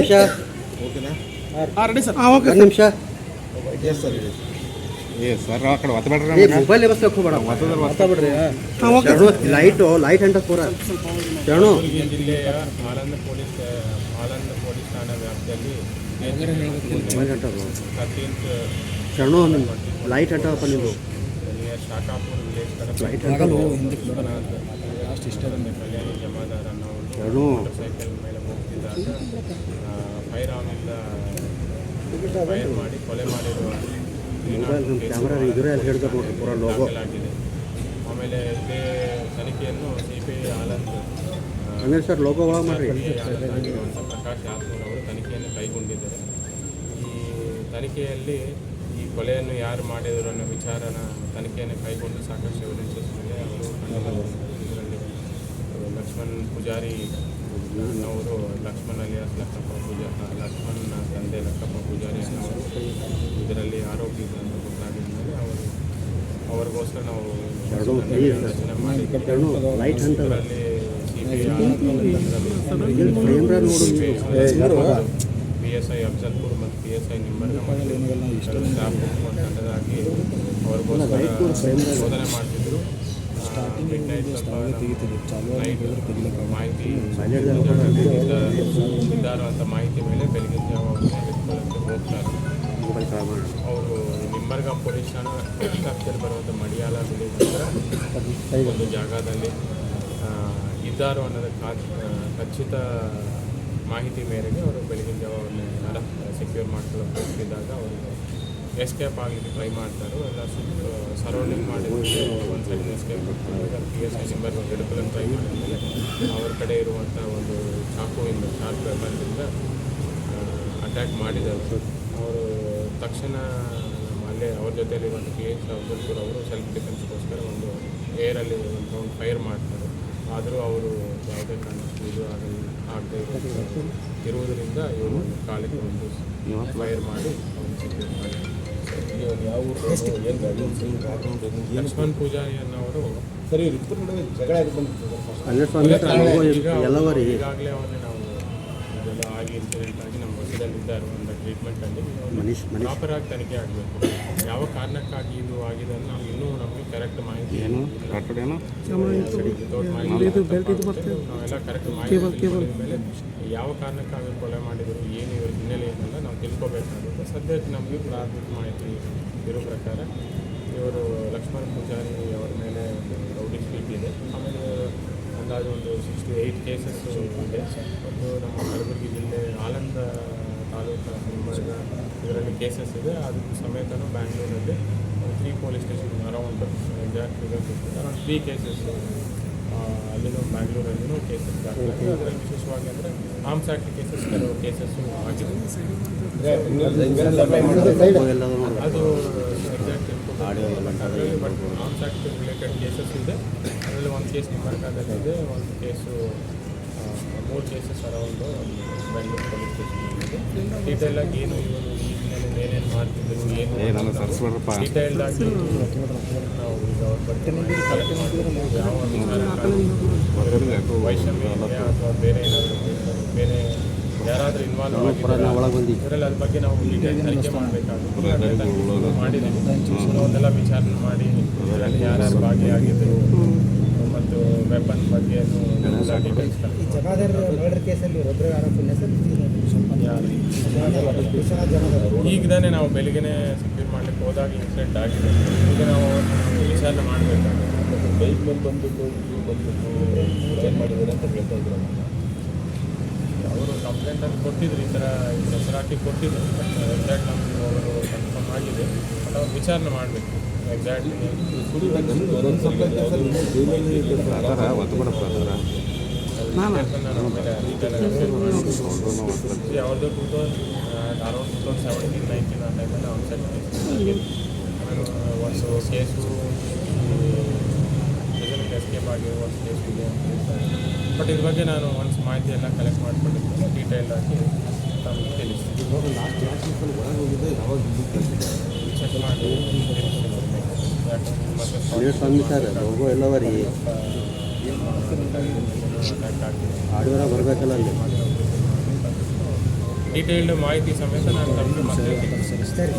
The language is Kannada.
ನಿಮಿಷ. ರೆಡಿ ಸರ್ ಒಂದು ನಿಮಿಷ. ಮೊಬೈಲ್ ಲೈಟು ಲೈಟ್ ಅಂತ ಪೂರ ಶರಣು ಜಿಲ್ಲೆಯ ಆಳಂದ ಪೊಲೀಸ್ ಆಳಂದ ಪೊಲೀಸ್ ಠಾಣಾ ವ್ಯಾಪ್ತಿಯಲ್ಲಿ ಶರಣು ಲೈಟ್ ಅಂಟಪ್ಪ ನೀವು. Shakhapur village light Sharanu motorcycle ಮೇಲೆ ಹೋಗ್ತಿದ್ದಾಗ ಫೈರ್ ಮಾಡಿ ಕೊಲೆ ಮಾಡಿರುವ ದಾಖಲಾಗಿದೆ. ಆಮೇಲೆ ಇದೇ ತನಿಖೆಯನ್ನು ಸಿ ಪಿ ಆನಂದ್ ಆ, ಹಂಗೆ ಸರ್ ಲೋಗೋ ಒಳಗೆ ಮಾಡ್ರಿ. ಪ್ರಕಾಶ್ ಯಾದವ್ ಅವರು ತನಿಖೆಯನ್ನು ಕೈಗೊಂಡಿದ್ದಾರೆ. ಈ ತನಿಖೆಯಲ್ಲಿ ಈ ಕೊಲೆಯನ್ನು ಯಾರು ಮಾಡಿದರು ಅನ್ನೋ ವಿಚಾರನ ತನಿಖೆಯನ್ನು ಕೈಗೊಂಡು ಸಾಕಷ್ಟು ಎವಿಡೆನ್ಸಸ್ ಮೇಲೆ ಅವರು ಇದರಲ್ಲಿ ಲಕ್ಷ್ಮಣ್ ಪೂಜಾರಿ ಅನ್ನೋರು ಲಕ್ಷ್ಮಣ್ ಅಲಿಯಾಸ್ ಲಕ್ಕಪ್ಪ ಪೂಜಾ ಲಕ್ಷ್ಮಣ್ನ ತಂದೆ ಲಕ್ಕಪ್ಪ ಪೂಜಾರಿ ಅನ್ನೋರು ಇದರಲ್ಲಿ ಆರೋಪಿ ಅಂತ ಗೊತ್ತಾಗಿದ ಮೇಲೆ ಅವರು ಅವರಿಗೋಸ್ಕರ ನಾವು ರಚನೆ ಮಾಡಿ ಇದರಲ್ಲಿ ಪಿ ಎಸ್ ಐ ಅಫ್ಜಲ್ಪುರ್ ಮತ್ತು ಪಿ ಎಸ್ ಐ ನಿಂಬರ್ಗ ಮತ್ತು ಸ್ಟಾಫ್ ತಂಡದಾಗಿ ಅವ್ರಿಗೋಸ್ಕರ ಶೋಧನೆ ಮಾಡ್ತಿದ್ರು. ಮಾಹಿತಿ ಇದ್ದಾರೋ ಅಂತ ಮಾಹಿತಿ ಮೇಲೆ ಬೆಳಗಿನ ಜಾವ ಅವ್ರನ್ನ ಹೋಗ್ತಾರೆ. ಅವರು ನಿಮ್ಮರ್ಗ ಪೊಲೀಸ್ ಠಾಣಾ ಬರುವಂಥ ಮಡಿಯಾಲ ವಿಲೇಜ್ ಹತ್ರ ಒಂದು ಜಾಗದಲ್ಲಿ ಇದ್ದಾರೋ ಅನ್ನೋದು ಖಚಿತ ಮಾಹಿತಿ ಮೇರೆಗೆ ಅವರು ಬೆಳಗಿನ ಜಾವ ಸೆಕ್ಯೂರ್ ಮಾಡ್ಕೊಳ್ಳೋಕೆ ಹೋಗ್ತಿದ್ದಾಗ ಅವರು ಎಸ್ಕೇಪ್ ಆಗಲಿಕ್ಕೆ ಟ್ರೈ ಮಾಡ್ತಾರೆ. ಎಲ್ಲ ಸುತ್ತ ಸರೌಂಡಿಂಗ್ ಮಾಡಿದ್ರೆ ಒಂದು ಸೈಡ್ ಎಸ್ಕೇಪ್ ಆಗ್ತಾರೆ ಪಿ ಎಸ್ ಐ ಸಿಂಬರ್ ಟ್ರೈ ಮಾಡಿದ್ಮೇಲೆ ಅವ್ರ ಕಡೆ ಇರುವಂಥ ಒಂದು ಚಾಕುವಿಂದ ಶಾರ್ಪ್ ವೆಪನ್ನಿಂದ ಅಟ್ಯಾಕ್ ಮಾಡಿದ್ದಾರೆ. ಅವರು ತಕ್ಷಣ ಅಲ್ಲೇ ಅವ್ರ ಜೊತೆಯಲ್ಲಿರುವಂಥ ಪಿ ಎಚ್ ಅಬ್ದುಲ್ಪುರ್ ಅವರು ಸೆಲ್ಫ್ ಡಿಫೆನ್ಸ್ಗೋಸ್ಕರ ಒಂದು ಏರಲ್ಲಿ ಒಂದು ಫೈರ್ ಮಾಡ್ತಾರೆ. ಆದರೂ ಅವರು ಯಾವುದೇ ಕಾರಣಕ್ಕೂ ಇದು ಆಗಲಿ ಆಗದೆ ಇರುವುದರಿಂದ ಇವರು ಕಾಲಿಗೆ ಒಂದು ಫೈರ್ ಮಾಡಿ ಲಕ್ಷ್ಮಣ್ ಪೂಜಾರಿ ಅನ್ನೋರು ಸರಿ ಇಬ್ಬರು ನಡುವೆ ಜಗಳ ಈಗಾಗಲೇ ಅವನ್ನ ಇನ್ಸಿಡೆಂಟ್ ಆಗಿ ನಮ್ಮ ಹೊಸದಲ್ಲಿ ಇದ್ದಾರೆ ಒಂದು ಟ್ರೀಟ್ಮೆಂಟಲ್ಲಿ ಮನೀಶ್ ಮನೀಶ್. ಪ್ರಾಪರ್ ಆಗಿ ತನಿಖೆ ಆಗಬೇಕು. ಯಾವ ಕಾರಣಕ್ಕಾಗಿ ಇದು ಆಗಿದೆ ಅಂತ ನಾವು ಇನ್ನೂ ನಮಗೆ ಕರೆಕ್ಟ್ ಮಾಹಿತಿ ಏನು? ನಾವೆಲ್ಲ ಕರೆಕ್ಟ್ ಮಾಹಿತಿ ಮೇಲೆ ಯಾವ ಕಾರಣಕ್ಕಾಗಿ ಕೊಲೆ ಮಾಡಿದರು ಏನು ಇವ್ರ ಹಿನ್ನೆಲೆ ಏನೆಲ್ಲ ನಾವು ತಿಳ್ಕೊಬೇಕಾಗುತ್ತೆ. ಸದ್ಯಕ್ಕೆ ನಮಗೆ ಪ್ರಾಥಮಿಕ ಮಾಹಿತಿ ಇರೋ ಪ್ರಕಾರ ಇವರು ಲಕ್ಷ್ಮಣ್ ಪೂಜಾರಿ ಅವರ ಮೇಲೆ ಒಂದು ರೌಡಿ ಶೀಟ್ ಇದೆ ಆಮೇಲೆ ಒಂದು ಸಿಕ್ಸ್ಟಿ ಏಯ್ಟ್ ಕೇಸಸ್ ಇದೆ. ಒಂದು ನಮ್ಮ ಕಲಬುರಗಿ ಜಿಲ್ಲೆ ಆಲಂದ ತಾಲೂಕು ಗುಲ್ಬರ್ಗ ಇದರಲ್ಲಿ ಕೇಸಸ್ ಇದೆ. ಅದಕ್ಕೆ ಸಮೇತನೂ ಬ್ಯಾಂಗ್ಳೂರಲ್ಲಿ three police station around exact around three cases ಅಲ್ಲಿನೂ ಬ್ಯಾಂಗ್ಳೂರಲ್ಲಿನೂ ಕೇಸಸ್ ಅದರಲ್ಲಿ ವಿಶೇಷವಾಗಿ ಅಂದರೆ ಆರ್ಮ್ಸ್ ಆ್ಯಕ್ಟ್ ಕೇಸಸ್ ಕೆಲವು ಕೇಸಸ್ಸು ಆಗಿದೆ. ಅದು exact but arms act related cases ಇದೆ. ಅದರಲ್ಲಿ ಒಂದು ಕೇಸ್ ನಿಮ್ಮರ್ಕಾದಲ್ಲಿ ಇದೆ ಒಂದು ಕೇಸು ಮೂರು cases around Bengaluru police station detail ಆಗಿ ಏನು ಇವರು ಈ ಏನೇನು ಮಾಡ್ತಿದ್ರು ಏನು ಡೀಟೇಲ್ಡ್ ಆಗಿ ನಾವು ಈಗ ಅವ್ರ ಬಗ್ಗೆ ಕಲೆಕ್ಟ್ ಮಾಡ್ಬೇಕು. ಯಾವ ವೈಷಮ್ಯ ಅಥವಾ ಬೇರೆ ಏನಾದರೂ ಬೇರೆ ಯಾರಾದರೂ ಇನ್ವಾಲ್ವ್ ಆಗಿದ್ದಾರೆ ಇದರಲ್ಲಿ ಅದ್ರ ಬಗ್ಗೆ ನಾವು ಡೀಟೇಲ್ ತನಿಖೆ ಮಾಡಬೇಕಾಗುತ್ತೆ. ಮಾಡಿದ್ದೀವಿ. ಅವನ್ನೆಲ್ಲ ವಿಚಾರಣೆ ಮಾಡಿ ಇದರಲ್ಲಿ ಯಾರ್ಯಾರು ಭಾಗಿಯಾಗಿದ್ದರು ಮತ್ತು ವೆಪನ್ ಬಗ್ಗೆ ಈಗ ತಾನೇ ನಾವು ಬೆಳಿಗ್ಗೆ ಸೆಕ್ಯೂರ್ ಮಾಡಲಿಕ್ಕೆ ಹೋದಾಗ ಇನ್ಸಿಡೆಂಟ್ ಆಗಿದೆ. ಈಗ ನಾವು ವಿಚಾರಣೆ ಮಾಡಬೇಕಾಗುತ್ತೆ. ಬೈಕ್ ಮೇಲೆ ಬಂದ್ಬಿಟ್ಟು ಬಂದುಬಿಟ್ಟು ಬಂದ್ಬಿಟ್ಟು ಏನು ಮಾಡಿದ್ದಾರೆ ಅಂತ ಕೇಳ್ತಾ ಇದ್ರು ಅವರು ಕಂಪ್ಲೇಂಟ್ ಅಂತ ಕೊಟ್ಟಿದ್ರು ಈ ಥರ ಹೆಸರಾಕಿ ಕೊಟ್ಟಿದ್ರು ಬಟ್ ಎಕ್ಸಾಕ್ಟ್ ನಮಗೆ ಅವರು ಕನ್ಫರ್ಮ್ ಆಗಿದೆ ಬಟ್ ಅವ್ರು ವಿಚಾರಣೆ ಮಾಡಬೇಕು ಎಕ್ಸಾಕ್ಟ್ಲಿ ಅವ್ರದ್ದು two thousand around two thousand seventeen nineteen ಆ ಟೈಮಲ್ಲಿ ಅವ್ನು ಸೆಟ್ ಒಂದು ಕೇಸು ಬಟ್ ಇದ್ರ ಬಗ್ಗೆ ನಾನು ಒಂದು ಮಾಹಿತಿ ಎಲ್ಲ ಕಲೆಕ್ಟ್ ಮಾಡಿಕೊಂಡಿದ್ದೆ ಡೀಟೇಲ್ ಆಗಿ ತಮಗೆ ತಿಳಿಸ್ತೀನಿ. ಚೆಕ್ ಮಾಡಿ ಬರಬೇಕಲ್ಲ ಅಲ್ಲಿ? ಡೀಟೇಲ್ಡ್ ಮಾಹಿತಿ ಸಮೇತ ನಾನು ತಮಗೆ ಮತ್ತೆ ಸರಿ.